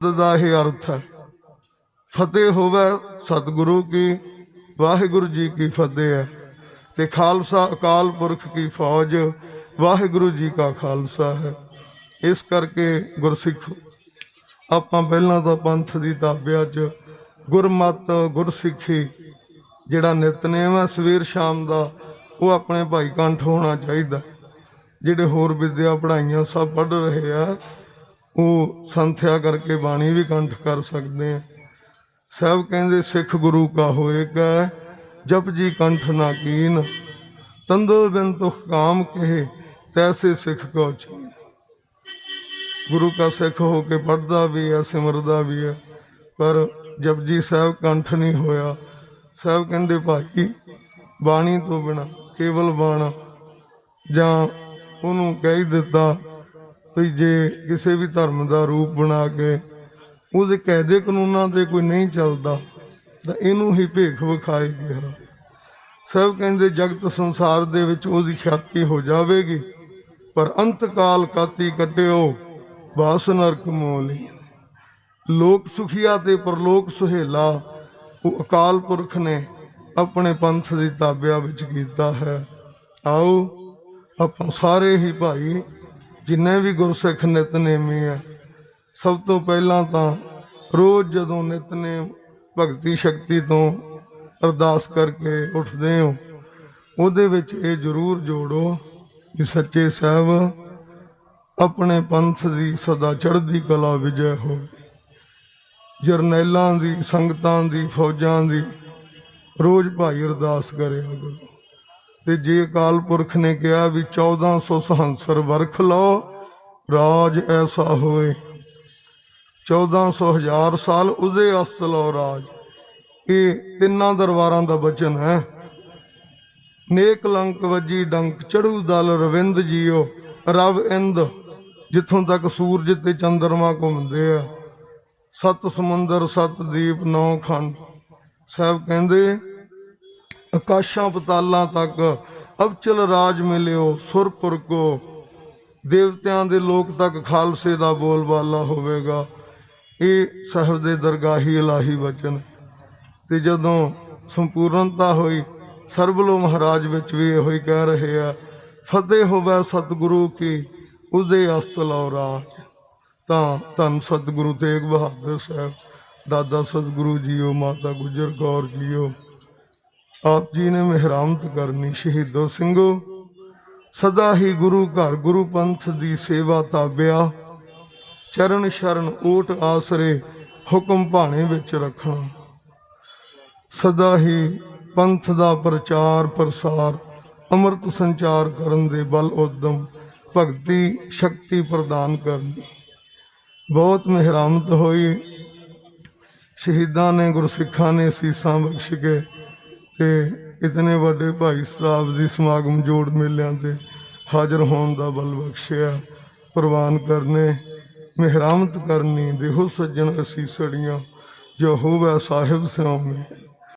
ਦਾ ਇਹ ਅਰਥ ਹੈ। ਫਤਿਹ ਹੋਵੇ ਸਤਿਗੁਰੂ ਕੀ, ਵਾਹਿਗੁਰੂ ਜੀ ਕੀ ਫਤਿਹ ਹੈ। ਤੇ ਖਾਲਸਾ, ਅਕਾਲ ਪੁਰਖ ਕੀ ਫੌਜ, ਵਾਹਿਗੁਰੂ ਜੀ ਕਾ ਖਾਲਸਾ ਹੈ। ਇਸ ਕਰਕੇ ਗੁਰਸਿੱਖ, ਆਪਾਂ ਪਹਿਲਾਂ ਤਾਂ ਪੰਥ ਦੀ ਤਾਬਿਆ ਚ ਗੁਰਮਤ, ਗੁਰਸਿੱਖੀ ਜਿਹੜਾ ਨਿਤਨੇਮ ਹੈ, ਸਵੇਰ ਸ਼ਾਮ ਦਾ, ਉਹ ਆਪਣੇ ਭਾਈ ਕੰਠ ਹੋਣਾ ਚਾਹੀਦਾ। ਜਿਹੜੇ ਹੋਰ ਵਿਦਿਆ ਪੜ੍ਹਾਈਆਂ ਸਭ ਪੜ੍ਹ ਰਹੇ ਆ ਉਹ ਸੰਥਿਆ ਕਰਕੇ ਬਾਣੀ ਵੀ ਕੰਠ ਕਰ ਸਕਦੇ ਆ। ਸਭ ਕਹਿੰਦੇ, ਸਿੱਖ ਗੁਰੂ ਕਾ ਹੋਏਗਾ ਜਪ ਜੀ ਕੰਠ ਨਾ ਕੀਨ ਤੰਦੋ ਬਿਨ ਤੁਖ ਕਾਮ ਕਹੇ, ਤੈਸੇ ਸਿੱਖ ਕੋ ਚੀਨ। ਗੁਰੂ ਕਾ ਸਿੱਖ ਹੋ ਕੇ ਪੜਦਾ ਵੀ ਹੈ ਸਿਮਰਦਾ ਵੀ ਹੈ ਪਰ ਜਪਜੀ ਸਾਹਿਬ ਕੰਠ ਨਹੀਂ ਹੋਇਆ। ਸਾਹਿਬ ਕਹਿੰਦੇ, ਭਾਈ, ਬਾਣੀ ਤੋਂ ਬਿਨਾ ਕੇਵਲ ਬਾਣਾ ਜਾਂ ਉਹਨੂੰ ਕਹਿ ਦਿੱਤਾ ਵੀ ਜੇ ਕਿਸੇ ਵੀ ਧਰਮ ਦਾ ਰੂਪ ਬਣਾ ਕੇ ਉਹਦੇ ਕਾਇਦੇ ਕਾਨੂੰਨਾਂ ਤੇ ਕੋਈ ਨਹੀਂ ਚੱਲਦਾ, ਤਾਂ ਇਹਨੂੰ ਹੀ ਭੇਖ ਵਿਖਾਏ ਗਿਆ। ਸਭ ਕਹਿੰਦੇ ਜਗਤ ਸੰਸਾਰ ਦੇ ਵਿੱਚ ਉਹਦੀ ਖਿਆਤੀ ਹੋ ਜਾਵੇਗੀ, ਪਰ ਅੰਤਕਾਲ ਕਾਤੀ ਕੱਟਿਓ ਬਾਸ ਨਰਕ ਮੋਲੀ। ਲੋਕ ਸੁਖੀਆ ਤੇ ਪਰਲੋਕ ਸੁਹੇਲਾ, ਉਹ ਅਕਾਲ ਪੁਰਖ ਨੇ ਆਪਣੇ ਪੰਥ ਦੀ ਤਾਬਿਆ ਵਿੱਚ ਕੀਤਾ ਹੈ। ਆਓ, ਆਪਾਂ ਸਾਰੇ ਹੀ ਭਾਈ ਜਿੰਨੇ ਵੀ ਗੁਰਸਿੱਖ ਨਿਤਨੇਮੀ ਆ, ਸਭ ਤੋਂ ਪਹਿਲਾਂ ਤਾਂ ਰੋਜ਼ ਜਦੋਂ ਨਿਤਨੇਮ ਭਗਤੀ ਸ਼ਕਤੀ ਤੋਂ ਅਰਦਾਸ ਕਰਕੇ ਉੱਠਦੇ ਹੋ, ਉਹਦੇ ਵਿੱਚ ਇਹ ਜ਼ਰੂਰ ਜੋੜੋ ਕਿ ਸੱਚੇ ਸਾਹਿਬ ਆਪਣੇ ਪੰਥ ਦੀ ਸਦਾ ਚੜ੍ਹਦੀ ਕਲਾ ਵਿਜੈ ਹੋਵੇ। ਜਰਨੈਲਾਂ ਦੀ, ਸੰਗਤਾਂ ਦੀ, ਫੌਜਾਂ ਦੀ ਰੋਜ਼ ਭਾਈ ਅਰਦਾਸ ਕਰਿਆ ਕਰੋ। ਤੇ ਜੇ ਅਕਾਲ ਪੁਰਖ ਨੇ ਕਿਹਾ ਵੀ 1400 ਸਹੰਸਰ ਵਰਖ ਲਓ, ਰਾਜ ਐਸਾ ਹੋਏ। 1400 ਹਜ਼ਾਰ ਸਾਲ ਉਹਦੇ ਅਸਤ ਲਓ ਰਾਜ। ਇਹ ਤਿੰਨਾਂ ਦਰਬਾਰਾਂ ਦਾ ਬਚਨ ਹੈ। ਨੇਕ ਲੰਕ ਵੱਜੀ ਡੰਕ ਚੜੂ ਦਲ ਰਵਿੰਦ ਜੀਓ, ਰਵ ਇੰਦ, ਜਿੱਥੋਂ ਤੱਕ ਸੂਰਜ ਤੇ ਚੰਦਰਮਾ ਘੁੰਮਦੇ ਆ। ਸੱਤ ਸਮੁੰਦਰ, ਸੱਤ ਦੀਪ, ਨੌ ਖੰਡ। ਸਾਹਿਬ ਕਹਿੰਦੇ ਆਕਾਸ਼ਾਂ ਪਤਾਲਾਂ ਤੱਕ ਅਬਚਲ ਰਾਜ ਮਿਲਿਓ ਸੁਰਪੁਰ ਕੋ ਦੇਵਤਿਆਂ ਦੇ ਲੋਕ ਤੱਕ ਖਾਲਸੇ ਦਾ ਬੋਲਬਾਲਾ ਹੋਵੇਗਾ। ਇਹ ਸਾਹਿਬ ਦੇ ਦਰਗਾਹੀ ਇਲਾਹੀ ਵਚਨ। ਤੇ ਜਦੋਂ ਸੰਪੂਰਨਤਾ ਹੋਈ, ਸਰਬਲੋ ਮਹਾਰਾਜ ਵਿੱਚ ਵੀ ਇਹੋ ਹੀ ਕਹਿ ਰਹੇ ਆ, ਫਤਿਹ ਹੋਵੇ ਸਤਿਗੁਰੂ ਕੀ ਉਹਦੇ ਅਸਤ ਲਓ ਰਾਜ ਤਾਂ ਧੰਨ ਸਤਿਗੁਰੂ ਤੇਗ ਬਹਾਦਰ ਸਾਹਿਬ, ਦਾਦਾ ਸਤਿਗੁਰੂ ਜੀਓ, ਮਾਤਾ ਗੁਜਰ ਕੌਰ ਜੀਓ। ਆਪ ਜੀ ਨੇ ਮਿਹਰਾਮਤ ਕਰਨੀ ਸ਼ਹੀਦੋ ਸਿੰਘੋ। ਸਦਾ ਹੀ ਗੁਰੂ ਘਰ ਗੁਰੂ ਪੰਥ ਦੀ ਸੇਵਾ ਤਾਬਿਆ। ਚਰਨ ਸ਼ਰਨ ਓਟ ਆਸਰੇ ਹੁਕਮ ਭਾਣੇ ਵਿੱਚ ਰੱਖਣਾ। ਸਦਾ ਹੀ ਪੰਥ ਦਾ ਪ੍ਰਚਾਰ ਪ੍ਰਸਾਰ, ਅੰਮ੍ਰਿਤ ਸੰਚਾਰ ਕਰਨ ਦੇ ਬਲ ਉਦਮ ਭਗਤੀ ਸ਼ਕਤੀ ਪ੍ਰਦਾਨ ਕਰਨੀ। ਬਹੁਤ ਮਿਹਰਾਮਤ ਹੋਈ। ਸ਼ਹੀਦਾਂ ਨੇ ਗੁਰਸਿੱਖਾਂ ਨੇ ਸੀਸਾਂ ਬਖਸ਼ ਕੇ ਤੇ ਇਤਨੇ ਵੱਡੇ ਭਾਈ ਸਾਹਿਬ ਦੀ ਸਮਾਗਮ ਜੋੜ ਮੇਲਿਆਂ ਤੇ ਹਾਜ਼ਰ ਹੋਣ ਦਾ ਬਲ ਬਖਸ਼ਿਆ। ਪ੍ਰਵਾਨ ਕਰਨੇ, ਮਿਹਰਾਮਤ ਕਰਨੀ, ਦੇਹੋ ਸੱਜਣ ਅਸੀਂ ਸੜੀਆਂ, ਜੋ ਹੋਵੇ ਸਾਹਿਬ ਸਿਉਮੇ।